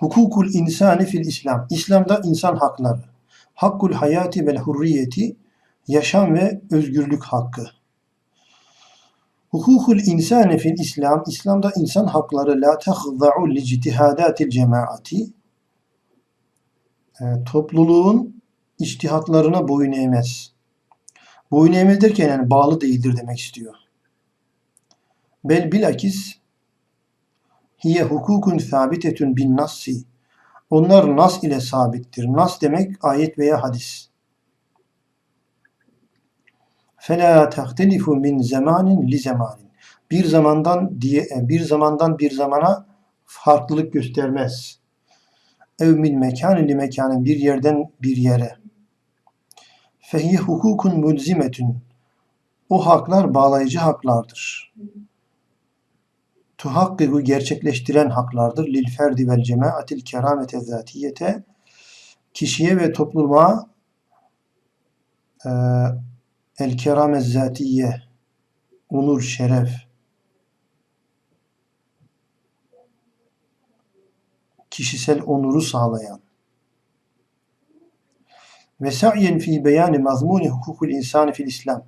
Hukukul insani fil İslam. İslam'da insan hakları. Hakkul hayati vel hurriyeti. Yaşam ve özgürlük hakkı. Hukukul insani fil İslam. İslam'da insan hakları la tehza'u li ictihadatil cemaati. E, topluluğun içtihatlarına boyun eğmez. Boyun eğmez derken yani bağlı değildir demek istiyor. Bel bilakis hiye hukukun sabitetun bin nassi. Onlar nas ile sabittir. Nas demek ayet veya hadis. Fela tahtelifu min zamanin li zamanin. Bir zamandan diye bir zamandan bir zamana farklılık göstermez. Ev min mekanin li mekanin bir yerden bir yere. Fehiye hukukun mulzimetun. O haklar bağlayıcı haklardır tuhakkigu gerçekleştiren haklardır. Lil ferdi vel cemaatil keramete zatiyete kişiye ve topluluğa e, el kerame zatiye onur, şeref kişisel onuru sağlayan ve sa'yen fi beyani mazmuni hukukul insani fil İslam.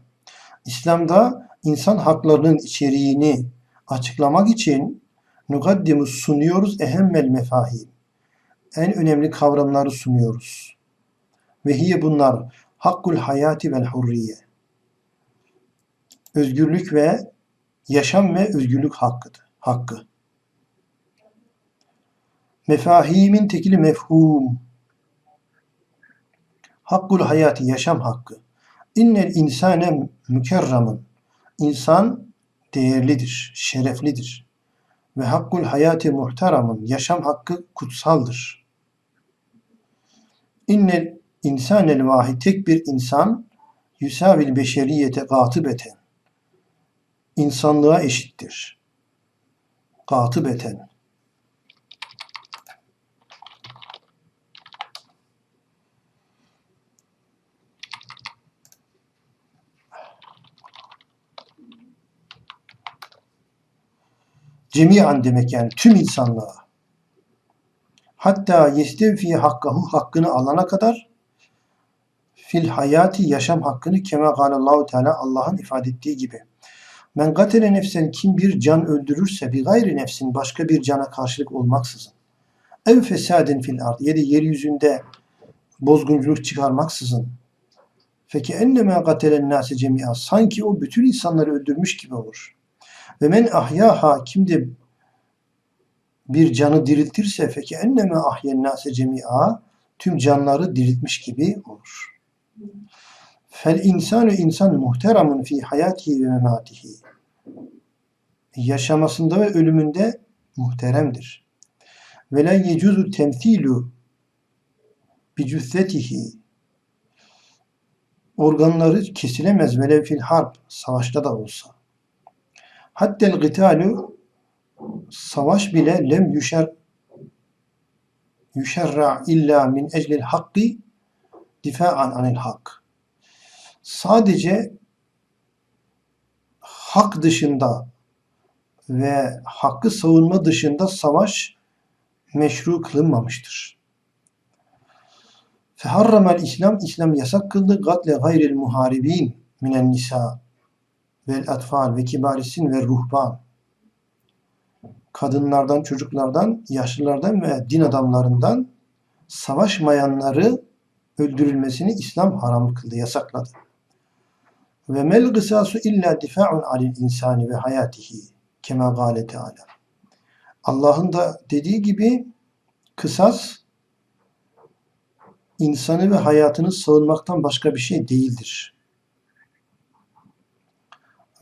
İslam'da insan haklarının içeriğini açıklamak için nukaddimu sunuyoruz ehemmel mefahim. En önemli kavramları sunuyoruz. Ve hiye bunlar hakkul hayati vel hurriye. Özgürlük ve yaşam ve özgürlük hakkıdır. Hakkı. Mefahimin tekili mefhum. Hakkul hayati yaşam hakkı. İnnel insane mükerramun. İnsan değerlidir, şereflidir. Ve hakkul hayati muhtaramın yaşam hakkı kutsaldır. İnnel insanel vahid tek bir insan yusavil beşeriyete gatibeten insanlığa eşittir. Gatibeten. Cemiyen demek yani tüm insanlığa. Hatta yestevfi hakkahu hakkını alana kadar fil hayati yaşam hakkını kema galallahu teala Allah'ın ifade ettiği gibi. Men gatele nefsen kim bir can öldürürse bir gayri nefsin başka bir cana karşılık olmaksızın. Ev fesadin fil ard yedi yeryüzünde bozgunculuk çıkarmaksızın. Feki enneme gatelen nase cemia sanki o bütün insanları öldürmüş gibi olur. Ve men ahyaha kim de bir canı diriltirse feki enneme ahyen nase cemi'a tüm canları diriltmiş gibi olur. Fel insanu insan muhteramun fi hayatihi ve mematihi. Yaşamasında ve ölümünde muhteremdir. Ve la yecuzu temthilu bi cüssetihi. Organları kesilemez velev fil harp, savaşta da olsa. Hattel gıtalu savaş bile lem yüşer yüşerra illa min eclil hakkı difa'an anil hak. Sadece hak dışında ve hakkı savunma dışında savaş meşru kılınmamıştır. Feharramel İslam, İslam yasak kıldı gatle gayril muharibin minen nisa vel atfal ve kibarisin ve ruhban. Kadınlardan, çocuklardan, yaşlılardan ve din adamlarından savaşmayanları öldürülmesini İslam haram kıldı, yasakladı. Ve mel gısasu illa difa'un alil insani ve hayatihi kema gale teala. Allah'ın da dediği gibi kısas insanı ve hayatını savunmaktan başka bir şey değildir.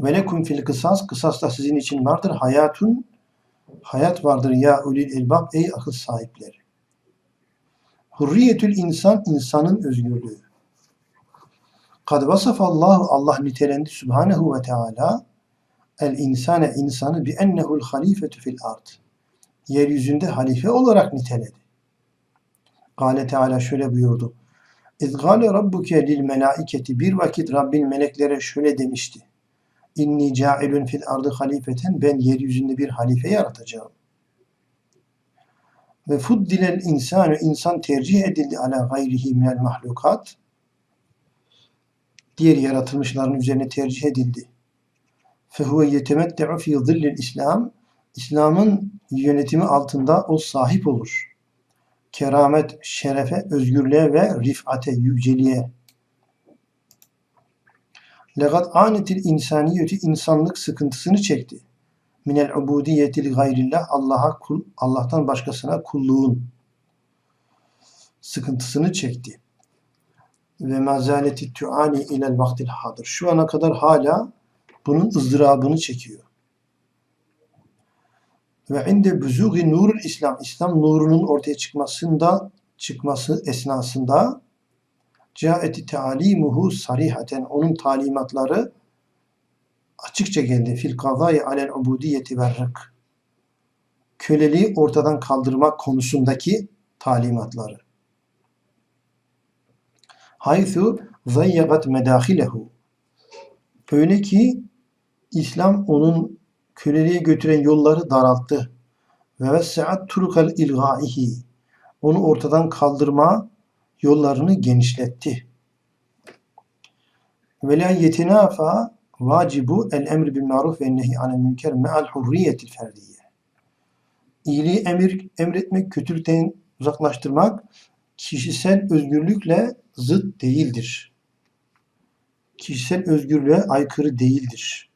Ve lekum fil kısas, kısas da sizin için vardır. Hayatun, hayat vardır ya ulil elbab, ey akıl sahipleri. Hurriyetül insan, insanın özgürlüğü. Kad vasafallahu, Allah nitelendi Subhanehu ve Teala, el insane insanı bi ennehu'l halifetü fil ard. Yeryüzünde halife olarak niteledi. Gale Teala şöyle buyurdu. İz gale rabbuke lil melaiketi bir vakit Rabbin meleklere şöyle demişti. İnni cailun fil ardı halifeten ben yeryüzünde bir halife yaratacağım. ve fuddilel insanu insan tercih edildi ala gayrihi minel mahlukat diğer yaratılmışların üzerine tercih edildi. Fehuve yetemette'u fi zillil İslam İslam'ın yönetimi altında o sahip olur. Keramet, şerefe, özgürlüğe ve rifate, yüceliğe. Legat anetil insaniyeti insanlık sıkıntısını çekti. Minel ubudiyetil gayrillah Allah'a kul, Allah'tan başkasına kulluğun sıkıntısını çekti. Ve mazaleti tuani ilel vaktil hadır. Şu ana kadar hala bunun ızdırabını çekiyor. Ve inde buzugi nurul İslam, İslam nurunun ortaya çıkmasında çıkması esnasında caeti talimuhu sarihaten onun talimatları açıkça geldi. Fil kazayı alel ubudiyeti ve. Köleliği ortadan kaldırmak konusundaki talimatları. Haythu zayyagat medahilehu. Öyle ki İslam onun köleliğe götüren yolları daralttı. Ve vessaat turukal ilgaihi. Onu ortadan kaldırma yollarını genişletti. Ve la yetenafa vacibu el emri bil maruf ve nehi anil münker me'al hurriyetil ferdiye. İyiliği emir, emretmek, kötülükten uzaklaştırmak kişisel özgürlükle zıt değildir. Kişisel özgürlüğe aykırı değildir.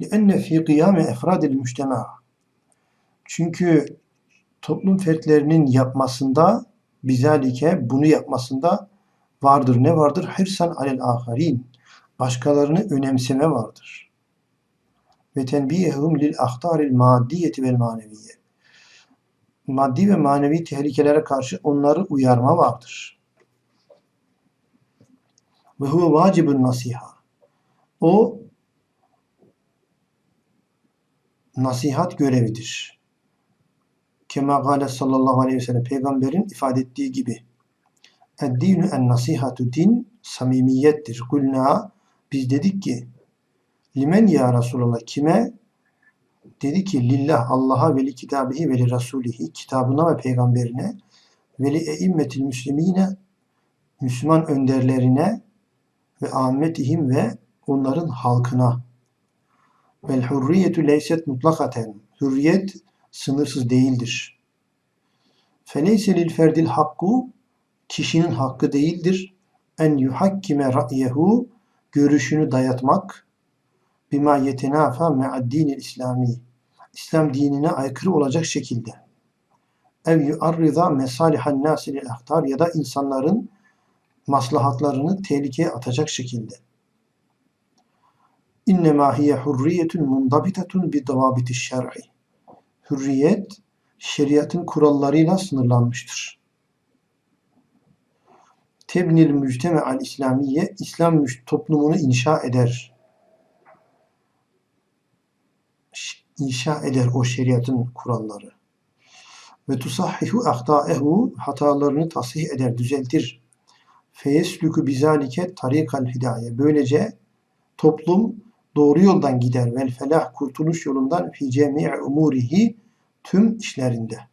لِأَنَّ ف۪ي قِيَامِ اَفْرَادِ الْمُجْتَمَعِ Çünkü toplum fertlerinin yapmasında bizalike bunu yapmasında vardır. Ne vardır? Hırsan alel aharin. Başkalarını önemseme vardır. Ve tenbihehum lil ahtaril maddiyeti vel maneviye. Maddi ve manevi tehlikelere karşı onları uyarma vardır. Ve huve vacibun nasiha. O nasihat görevidir. Kema gale sallallahu aleyhi ve sellem peygamberin ifade ettiği gibi. Eddinu en nasihatu din samimiyettir. Kulna biz dedik ki limen ya Resulallah kime? Dedi ki lillah Allah'a ve li kitabihi ve li rasulihi kitabına ve peygamberine ve li eimmetil müslimine Müslüman önderlerine ve ahmetihim ve onların halkına. Vel hurriyetu leyset mutlakaten. Hürriyet sınırsız değildir. Feleyse lil ferdil hakku kişinin hakkı değildir. En yuhakkime ra'yehu görüşünü dayatmak bima yetenafa me'ad-dinil İslami İslam dinine aykırı olacak şekilde ev yuarrida mesalihan nasi lil ahtar ya da insanların maslahatlarını tehlikeye atacak şekilde. İnnemâ hiye hurriyetun mundabitetun bi davabiti şer'i. Hürriyet şeriatın kurallarıyla sınırlanmıştır. Tebnil mücteme al İslamiye İslam toplumunu inşa eder. İnşa eder o şeriatın kuralları. Ve tusahhihu ahtaehu hatalarını tasih eder, düzeltir. Feyeslükü bizalike tarikal hidaye. Böylece toplum doğru yoldan gider. Vel felah kurtuluş yolundan fi cemi'i umurihi tüm işlerinde.